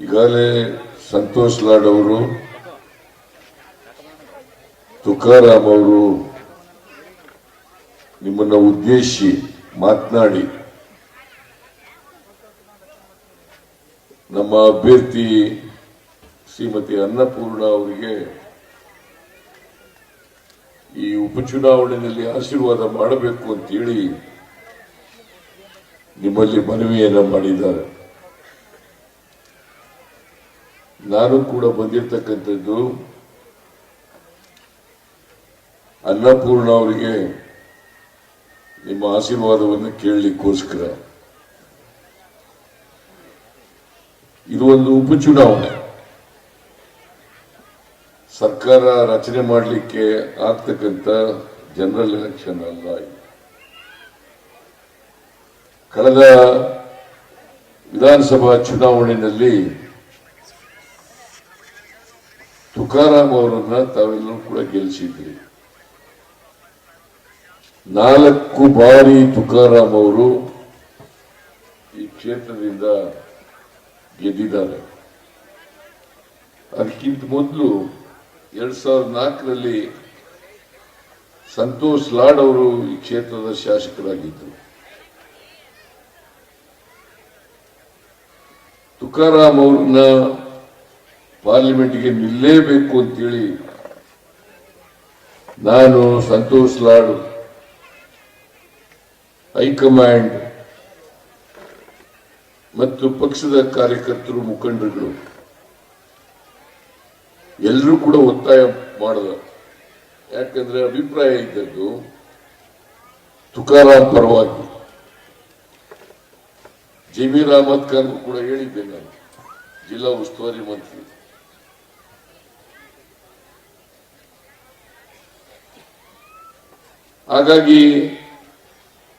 ಈಗಾಗಲೇ ಸಂತೋಷ್ ಲಾಡ್ ಅವರು, ತುಕಾರಾಮ್ ಅವರು ನಿಮ್ಮನ್ನ ಉದ್ದೇಶಿ ಮಾತನಾಡಿ ನಮ್ಮ ಅಭ್ಯರ್ಥಿ ಶ್ರೀಮತಿ ಅನ್ನಪೂರ್ಣ ಅವರಿಗೆ ಈ ಉಪಚುನಾವಣೆಯಲ್ಲಿ ಆಶೀರ್ವಾದ ಮಾಡಬೇಕು ಅಂತೇಳಿ ನಿಮ್ಮಲ್ಲಿ ಮನವಿಯನ್ನು ಮಾಡಿದ್ದಾರೆ. ನಾನು ಕೂಡ ಬಂದಿರತಕ್ಕಂಥದ್ದು ಅನ್ನಪೂರ್ಣ ಅವರಿಗೆ ನಿಮ್ಮ ಆಶೀರ್ವಾದವನ್ನು ಕೇಳಲಿಕ್ಕೋಸ್ಕರ ಇದು ಒಂದು ಉಪಚುನಾವಣೆ ಸರ್ಕಾರ ರಚನೆ ಮಾಡಲಿಕ್ಕೆ ಆಗ್ತಕ್ಕಂಥ ಜನರಲ್ ಎಲೆಕ್ಷನ್ ಅಲ್ಲ. ಕಳೆದ ವಿಧಾನಸಭಾ ಚುನಾವಣೆಯಲ್ಲಿ ತುಕಾರಾಮ್ ಅವರನ್ನ ತಾವೆಲ್ಲರೂ ಕೂಡ ಗೆಲ್ಲಿಸಿದ್ರಿ ನಾಲ್ಕು ಬಾರಿ ತುಕಾರಾಮ್ ಅವರು ಈ ಕ್ಷೇತ್ರದಿಂದ ಗೆದ್ದಿದ್ದಾರೆ. ಅದಕ್ಕಿಂತ ಮೊದಲು ಎರಡ್ ಸಾವಿರದ ನಾಲ್ಕರಲ್ಲಿ ಸಂತೋಷ್ ಲಾಡ್ ಅವರು ಈ ಕ್ಷೇತ್ರದ ಶಾಸಕರಾಗಿದ್ದರು. ತುಕಾರಾಮ್ ಅವ್ರನ್ನ ಪಾರ್ಲಿಮೆಂಟ್ಗೆ ನಿಲ್ಲೇಬೇಕು ಅಂತೇಳಿ ನಾನು ಸಂತೋಷ್ ಲಾಡು, ಹೈಕಮಾಂಡ್ ಮತ್ತು ಪಕ್ಷದ ಕಾರ್ಯಕರ್ತರು ಮುಖಂಡರುಗಳು. ಎಲ್ಲರೂ ಕೂಡ ಒತ್ತಾಯ ಮಾಡಿದ. ಯಾಕಂದ್ರೆ ಅಭಿಪ್ರಾಯ ಇದ್ದದ್ದು ತುಕಾರಾಮ್ ಪರವಾಗಿ. ಜಮೀರ್ ಅಹಮದ್ ರಾಮತ್ ಕೂಡ ಹೇಳಿದ್ದೆ ನಾನು, ಜಿಲ್ಲಾ ಉಸ್ತುವಾರಿ ಮಂತ್ರಿ. ಹಾಗಾಗಿ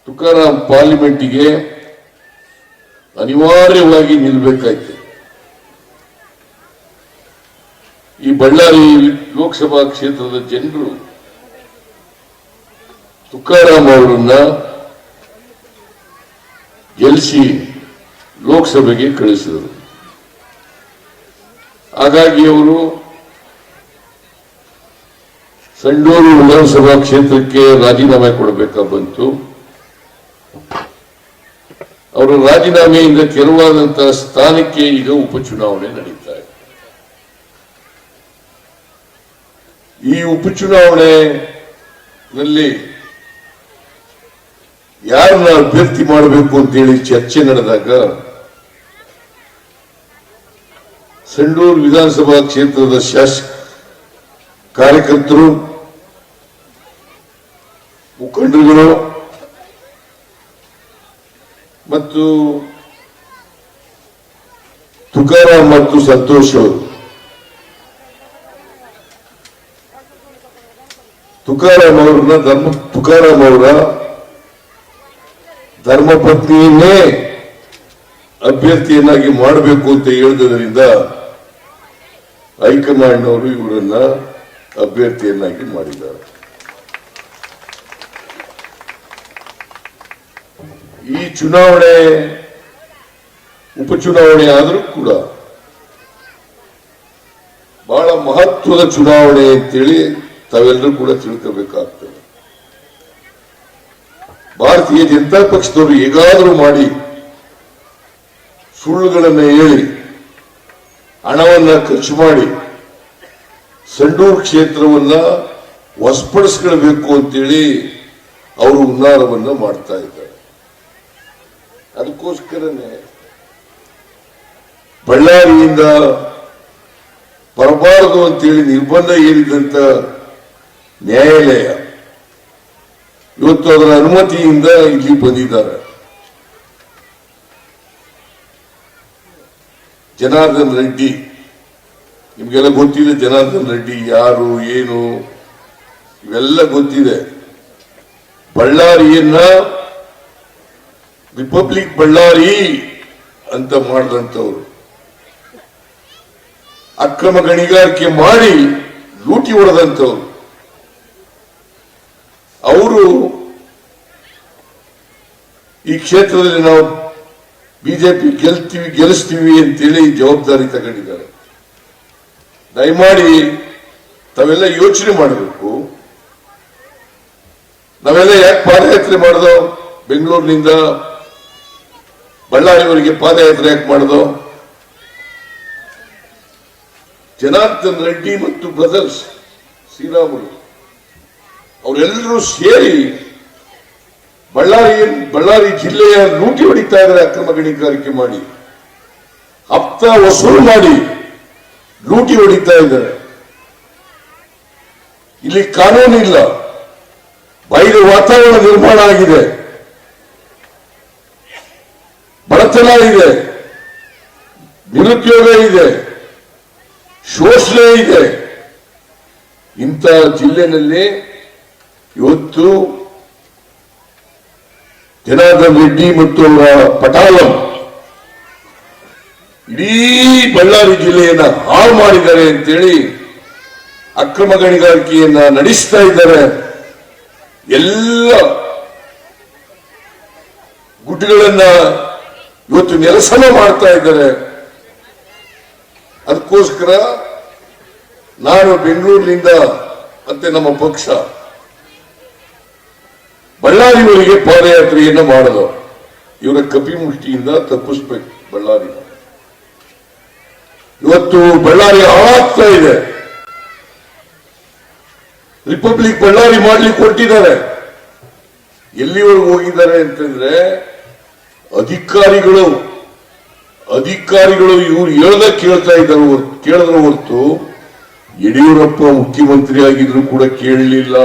ತುಕಾರಾಮ್ ಪಾರ್ಲಿಮೆಂಟಿಗೆ ಅನಿವಾರ್ಯವಾಗಿ ನಿಲ್ಬೇಕಾಯ್ತು. ಈ ಬಳ್ಳಾರಿ ಲೋಕಸಭಾ ಕ್ಷೇತ್ರದ ಜನರು ತುಕಾರಾಮ್ ಅವರನ್ನ ಗೆಲ್ಲಿಸಿ ಲೋಕಸಭೆಗೆ ಕಳಿಸಿದರು. ಹಾಗಾಗಿ ಅವರು ಸಂಡೂರು ವಿಧಾನಸಭಾ ಕ್ಷೇತ್ರಕ್ಕೆ ರಾಜೀನಾಮೆ ಕೊಡಬೇಕಾ ಬಂತು? ಅವರ ರಾಜೀನಾಮೆಯಿಂದ ತೆರವಾದಂತಹ ಸ್ಥಾನಕ್ಕೆ ಈಗ ಉಪಚುನಾವಣೆ ನಡೀತಾ ಇದೆ. ಈ ಉಪಚುನಾವಣೆಯಲ್ಲಿ ಯಾರನ್ನ ಅಭ್ಯರ್ಥಿ ಮಾಡಬೇಕು ಅಂತೇಳಿ ಚರ್ಚೆ ನಡೆದಾಗ ಸಂಡೂರು ವಿಧಾನಸಭಾ ಕ್ಷೇತ್ರದ ಶಾಸಕ ಕಾರ್ಯಕರ್ತರು ಮತ್ತು ತುಕಾರ ಮತ್ತು ಸಂತೋಷ್ ಅವರು ತುಕಾರಾಮ್ ಅವ್ರನ್ನ ಧರ್ಮ ತುಕಾರಾಮ್ ಅವರ ಧರ್ಮಪತ್ನಿಯನ್ನೇ ಅಭ್ಯರ್ಥಿಯನ್ನಾಗಿ ಮಾಡಬೇಕು ಅಂತ ಹೇಳಿದ್ರಿಂದ ಹೈಕಮಾಂಡ್ ಅವರು ಇವರನ್ನ ಅಭ್ಯರ್ಥಿಯನ್ನಾಗಿ ಮಾಡಿದ್ದಾರೆ. ಚುನಾವಣೆ ಉಪಚುನಾವಣೆ ಆದರೂ ಕೂಡ ಬಹಳ ಮಹತ್ವದ ಚುನಾವಣೆ ಅಂತೇಳಿ ತಾವೆಲ್ಲರೂ ಕೂಡ ತಿಳ್ಕೋಬೇಕಾಗ್ತದೆ. ಭಾರತೀಯ ಜನತಾ ಪಕ್ಷದವರು ಹೇಗಾದರೂ ಮಾಡಿ ಸುಳ್ಳುಗಳನ್ನು ಹೇಳಿ, ಹಣವನ್ನ ಖರ್ಚು ಮಾಡಿ ಸಂಡೂರು ಕ್ಷೇತ್ರವನ್ನ ವಶಪಡಿಸ್ಕೊಳ್ಬೇಕು ಅಂತೇಳಿ ಅವರು ಉನ್ನಾರವನ್ನು ಮಾಡ್ತಾ ಇದ್ದಾರೆ. ಅದಕ್ಕೋಸ್ಕರನೇ ಬಳ್ಳಾರಿಯಿಂದ ಬರಬಾರದು ಅಂತೇಳಿ ನಿರ್ಬಂಧ ಏರಿದಂತ ನ್ಯಾಯಾಲಯ ಇವತ್ತು ಅದರ ಅನುಮತಿಯಿಂದ ಇಲ್ಲಿ ಬಂದಿದ್ದಾರೆ. ಜನಾರ್ದನ್ ರೆಡ್ಡಿ, ನಿಮಗೆಲ್ಲ ಗೊತ್ತಿದೆ ಜನಾರ್ದನ್ ರೆಡ್ಡಿ ಯಾರು, ಏನು, ಇವೆಲ್ಲ ಗೊತ್ತಿದೆ. ಬಳ್ಳಾರಿಯನ್ನ ರಿಪಬ್ಲಿಕ್ ಬಳ್ಳಾರಿ ಅಂತ ಮಾಡಿದಂಥವ್ರು. ಅಕ್ರಮ ಗಣಿಗಾರಿಕೆ ಮಾಡಿ ಲೂಟಿ ಹೊಡೆದಂಥವ್ರು. ಅವರು ಈ ಕ್ಷೇತ್ರದಲ್ಲಿ ನಾವು ಬಿಜೆಪಿ ಗೆಲ್ತೀವಿ, ಗೆಲ್ಲಿಸ್ತೀವಿ ಅಂತೇಳಿ ಜವಾಬ್ದಾರಿ ತಗೊಂಡಿದ್ದಾರೆ. ದಯಮಾಡಿ ತಾವೆಲ್ಲ ಯೋಚನೆ ಮಾಡಬೇಕು. ನಾವೆಲ್ಲ ಯಾಕೆ ಪಾದಯಾತ್ರೆ ಮಾಡ್ದೋ ಬೆಂಗಳೂರಿನಿಂದ ಬಳ್ಳಾರಿವರೆಗೆ ಪಾದಯಾತ್ರೆ ಯಾಕೆ ಮಾಡ್ದೋ? ಜನಾರ್ದನ್ ರೆಡ್ಡಿ ಮತ್ತು ಬ್ರದರ್ಸ್ ಶ್ರೀರಾಮುಲು, ಅವರೆಲ್ಲರೂ ಸೇರಿ ಬಳ್ಳಾರಿ ಬಳ್ಳಾರಿ ಜಿಲ್ಲೆಯ ಲೂಟಿ ಹೊಡಿತಾ ಇದ್ದಾರೆ ಅಕ್ರಮ ಗಣಿಗಾರಿಕೆ ಮಾಡಿ. ಹಪ್ತ ವಸೂಲು ಮಾಡಿ ಲೂಟಿ ಹೊಡಿತಾ ಇದ್ದಾರೆ. ಇಲ್ಲಿ ಕಾನೂನು ಇಲ್ಲ ಬಯಲು ವಾತಾವರಣ ನಿರ್ಮಾಣ ಆಗಿದೆ. ಬಡತನ ಇದೆ ನಿರುದ್ಯೋಗ ಇದೆ. ಶೋಷಣೆ ಇದೆ. ಇಂಥ ಜಿಲ್ಲೆನಲ್ಲಿ ಇವತ್ತು ಜನಾರ್ದನ್ ರೆಡ್ಡಿ ಮತ್ತು ಅವರ ಪಟಾಲಂ ಇಡೀ ಬಳ್ಳಾರಿ ಜಿಲ್ಲೆಯನ್ನ ಹಾಳು ಮಾಡಿದ್ದಾರೆ ಅಂತೇಳಿ ಅಕ್ರಮ ಗಣಿಗಾರಿಕೆಯನ್ನ ನಡೆಸ್ತಾ ಇದ್ದಾರೆ. ಎಲ್ಲ ಗುಡ್ಡಗಳನ್ನ ಇವತ್ತು ನೆಲಸಮ ಮಾಡ್ತಾ ಇದ್ದಾರೆ. ಅದಕ್ಕೋಸ್ಕರ ನಾನು ಬೆಂಗಳೂರಿನಿಂದ ಮತ್ತೆ ನಮ್ಮ ಪಕ್ಷ ಬಳ್ಳಾರಿವರೆಗೆ ಪಾದಯಾತ್ರೆಯನ್ನು ಮಾಡಲು ಇವರ ಕಪಿಮುಷ್ಟಿಯಿಂದ ತಪ್ಪಿಸ್ಬೇಕು ಬಳ್ಳಾರಿ. ಇವತ್ತು ಬಳ್ಳಾರಿ ಹಾಳಾಗ್ತಾ ಇದೆ. ರಿಪಬ್ಲಿಕ್ ಬಳ್ಳಾರಿ ಮಾಡ್ಲಿಕ್ಕೆ ಹೊರಟಿದ್ದಾರೆ. ಎಲ್ಲಿವರೆಗೂ ಹೋಗಿದ್ದಾರೆ ಅಂತಂದ್ರೆ ಅಧಿಕಾರಿಗಳು ಅಧಿಕಾರಿಗಳು ಇವ್ರು ಹೇಳ್ದ ಕೇಳ್ತಾ ಇದ್ದಾರೆ ಕೇಳಿದ್ರು ಹೊರತು ಯಡಿಯೂರಪ್ಪ ಮುಖ್ಯಮಂತ್ರಿ ಆಗಿದ್ರು ಕೂಡ ಕೇಳಲಿಲ್ಲ.